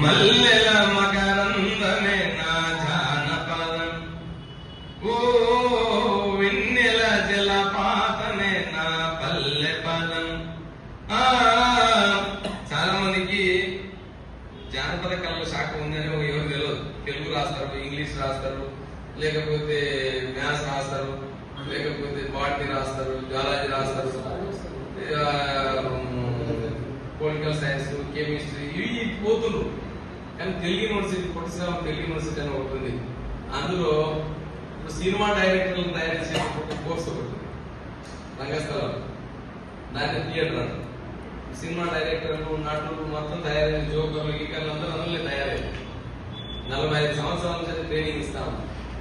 మల్లెల మకరందమే నా జానపదం ఓ వెన్నెల జలపాతమే నా పల్లె పదం. ఆ చాలా మందికి జానపద కళల శాఖ ఉందని ఎవరు తెలియదు తెలుగు రాస్తారు ఇంగ్లీష్ రాస్తారు లేకపోతే మ్యాథ్స్ రాస్తారు లేకపోతే బాటనీ రాస్తారు జాలజీ రాస్తారు. కెమిస్ట్రీ ఇవి పోతున్నారు కానీ ఢిల్లీ యూనివర్సిటీ పొట్టిశ్రామ ఢిల్లీ యూనివర్సిటీ అని ఒకటి ఉంది. అందులో ఇప్పుడు సినిమా డైరెక్టర్లు తయారు చేసే కోర్స్ ఒకటి రంగస్థలం. దాన్ని థియేటర్ అంటారు. సినిమా డైరెక్టర్లు నటులు మొత్తం తయారైన జోకర్లు గీకర్లు అందరూ అందులో తయారయ్యారు. నలభై ఐదు సంవత్సరాల నుంచి ట్రైనింగ్ ఇస్తాం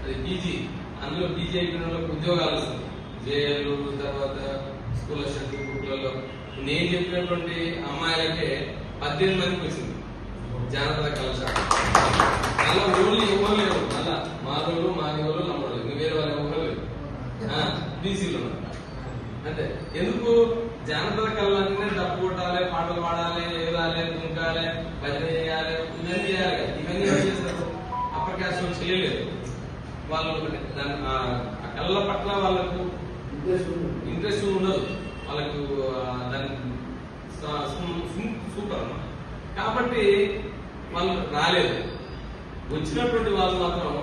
అది పీజీ. అందులో పీజీ అయిపోయిన వాళ్ళకి ఉద్యోగాలు వస్తుంది జేఎల్లు తర్వాత స్కూల్ సర్టిఫికెట్లలో నేను చెప్పినటువంటి అమ్మాయిలకే పద్దెనిమిది మందికి వచ్చింది. జానపద కళాశాల. అలా ఓన్లీ ఎవరు లేరు. అలా మాధవులు మాధవులు నమ్మడు ఇంకా వేరే వాళ్ళు ఎవరు బీసీలో అంటే ఎందుకు? జానపద కళలన్నీ డబ్బు కొట్టాలి పాటలు పాడాలి ఎగరాలి దుంకాలి భజన చేయాలి ఇవన్నీ చేయాలి. ఇవన్నీ ఎవరు చేస్తారు? అప్పర్ క్యాస్ట్ వాళ్ళు చేయలేదు వాళ్ళు దాని ఆ కళల పట్ల వాళ్ళకు ఇంట్రెస్ట్ ఉండదు. వాళ్ళకు దాని సూపర్ కాబట్టి వాళ్ళు రాలేదు. వచ్చినటువంటి వాళ్ళు మాత్రం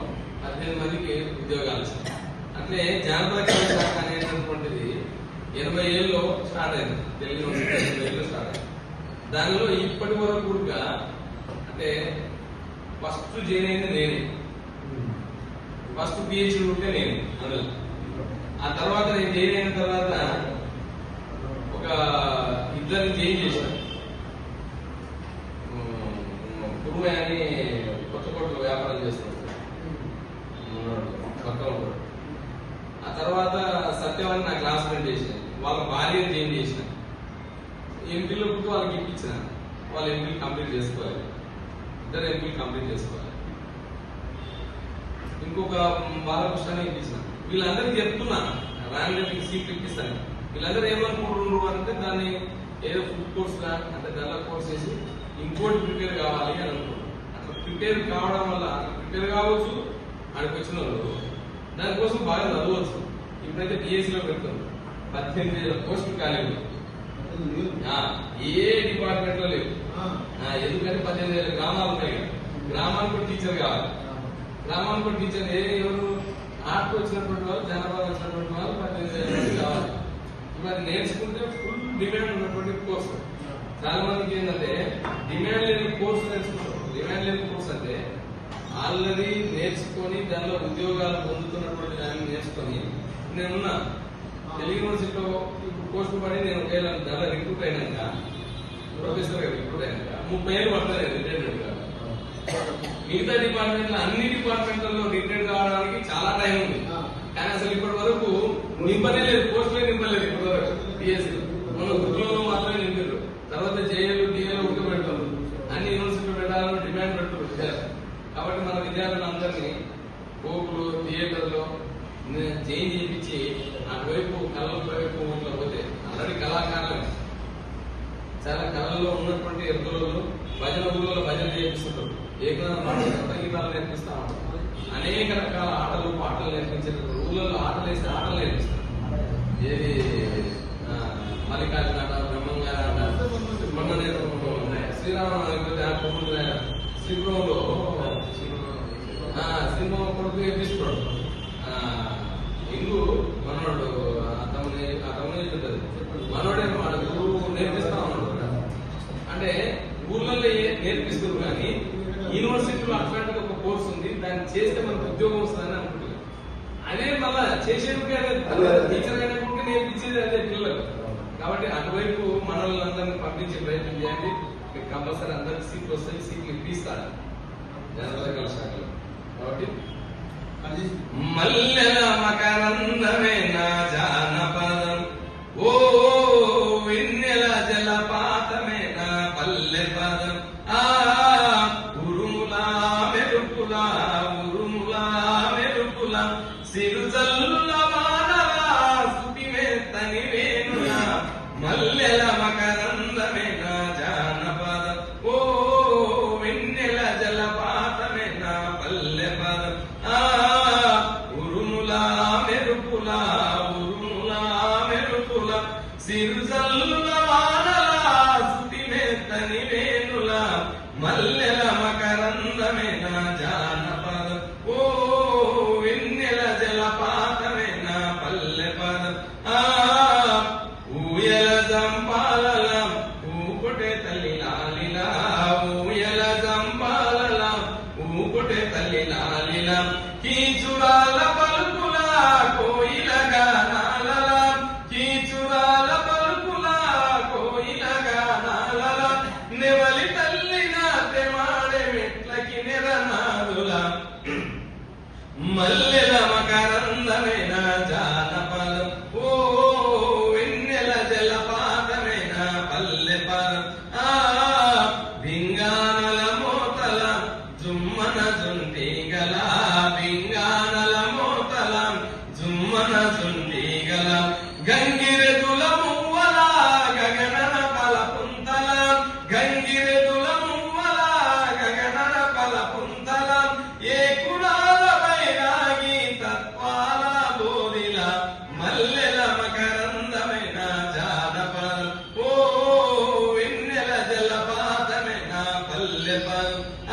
పద్దెనిమిది మందికి ఉద్యోగాలు అట్లే జానపద కళా శాఖ అనేటటువంటిది ఎనభై ఏళ్ళలో స్టార్ట్ అయింది. తెలుగు ఎనభై ఏళ్ళలో స్టార్ట్ అయింది. దానిలో ఇప్పటి వరకు కూడా అంటే ఫస్ట్ జాయిన్ అయింది నేనే. ఫస్ట్ పిహెచ్డి ఉంటే నేను అందులో. ఆ తర్వాత నేను జాయిన్ అయిన తర్వాత ఒక ఇద్దరిని చేంజ్ చేశారు. కురుమే అని కొత్త కోట్లు వ్యాపారం చేస్తున్నాడు పక్కన ఆ తర్వాత సత్యవాణి నా క్లాస్ ఫ్రెండ్ చేసిన వాళ్ళ భార్యను చేంజ్ చేసిన ఎంపీలో పుట్టి వాళ్ళకి ఇప్పించిన వాళ్ళ ఎంపీలు కంప్లీట్ చేసుకోవాలి. ఇద్దరు ఎంపీలు కంప్లీట్ చేసుకోవాలి. ఇంకొక బాలకృష్ణ ఇప్పించిన. వీళ్ళందరికీ చెప్తున్నా. రాని సీట్లు ఇప్పిస్తాను. వీళ్ళందరూ ఏమనుకుంటున్నారు అంటే దాన్ని ఏదో ఫుడ్ కోర్స్గా అంటే దానిలో కోర్స్ చేసి ఇంకోటి ప్రిపేర్ కావాలి అని అనుకుంటున్నారు అట్లా ప్రిపేర్ కావడం వల్ల ప్రిపేర్ కావచ్చు అక్కడికి వచ్చిన వాళ్ళు దానికోసం బాగా చదవచ్చు. ఇప్పుడైతే డిఎస్సి లో పెడుతుంది పద్దెనిమిది వేల పోస్టులు ఖాళీ ఏ డిపార్ట్మెంట్లో లేవు. ఎందుకంటే పద్దెనిమిది వేల గ్రామాలు ఉన్నాయి. గ్రామానికి కూడా టీచర్ కావాలి. గ్రామానికి టీచర్ ఏ ఎవరు? ఆర్ట్ వచ్చినటువంటి వాళ్ళు జనాభా వచ్చినటువంటి వాళ్ళు పద్దెనిమిది వేల కావాలి. మరి నేర్చుకుంటే ఫుల్ డిమాండ్ ఉన్నటువంటి కోర్సు చాలా మందికి ఏంటంటే డిమాండ్ లేని కోర్సు నేర్చుకుంటారు. డిమాండ్ లేని కోర్స్ అంటే ఆల్రెడీ నేర్చుకొని దానిలో ఉద్యోగాలు పొందుతున్నటువంటి దాన్ని నేర్చుకొని నేనున్నా తెలుగు యూనివర్సిటీలో ఇప్పుడు పోస్ట్ పడి నేను ఒకవేళ దానిలో రిక్రూట్ అయినాక ప్రొఫెసర్ రిక్రూట్ అయినాక ముప్పై ఏళ్ళు పడతాను రిటైర్మెంట్గా. మిగతా డిపార్ట్మెంట్ అన్ని డిపార్ట్మెంట్లలో రిటైర్ కావడానికి చాలా టైం ఉంది. కానీ అసలు ఇప్పటి వరకు నింపనే లేదు పోస్టులే నింపలేదు ఇప్పుడు వరకు మన ఉద్యోగం మాత్రమే నింపారు తర్వాత జేఏలు డిఏలు ఒకటి పెడతారు. అన్ని యూనివర్సిటీలు పెట్టాలని డిమాండ్ పెడుతున్నారు విద్యార్థులు. కాబట్టి మన విద్యార్థులు అందరినీ కోపులు థియేటర్లో చేంజ్ చేయించి అటువైపు కళల వైపు ఇట్లా పోతే ఆల్రెడీ కళాకారులే. చాలా కళల్లో ఉన్నటువంటి ఎద్దులలో భజన ఊళ్ళో భజన చేపిస్తుంటారు ఏకనాథ పాటలు కొత్త గీతాలు నేర్పిస్తా ఉంటారు. అనేక రకాల ఆటలు పాటలు నేర్పించారు ఊళ్ళలో ఆటలు వేసి ఆటలు నేర్పిస్తారు. ఏది మల్లికార్జున బ్రహ్మంగారి ఆట మొన్న నేను శ్రీరామ శ్రీపురంలో ఆ, సింహం కొడుకు ఆ, ఇంగు మనోడు ఆ తమ్ముని ఉంటుంది మనోడే మన గురువు నేర్పిస్తా ఉన్నాడు అంటే ఏ- నేర్పిస్తారు కానీ యూనివర్సిటీలో అట్లాంటి ఒక కోర్స్ ఉంది దాన్ని చేస్తే మనకు ఉద్యోగం వస్తుందని అనుకుంటున్నాను అదే మళ్ళా చేసేందుకు అదే. టీచర్ అయినప్పుడు నేర్పించేది అదే పిల్లలు కాబట్టి అటువైపు మనల్ని అందరినీ పంపించే ప్రయత్నం చేయండి. మీకు కంపల్సరీ అందరికి సీట్లు వస్తాయి సీట్లు ఇప్పిస్తారు జనరల్ శాఖలో కాబట్టి మల్లెల మకరందమే నా జానపదం. ఓ వెన్నెల జలపాతమే నా పల్లె పదం ఆ ఉరుములా మెరుపులా ఉరుములా మెరుపులా సిరుజల మల్లెల మకరందమైన జానపద? ఓ విన్నెల జలపాతమైన పల్లె పద ఊయల జంప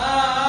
아. 아, 아.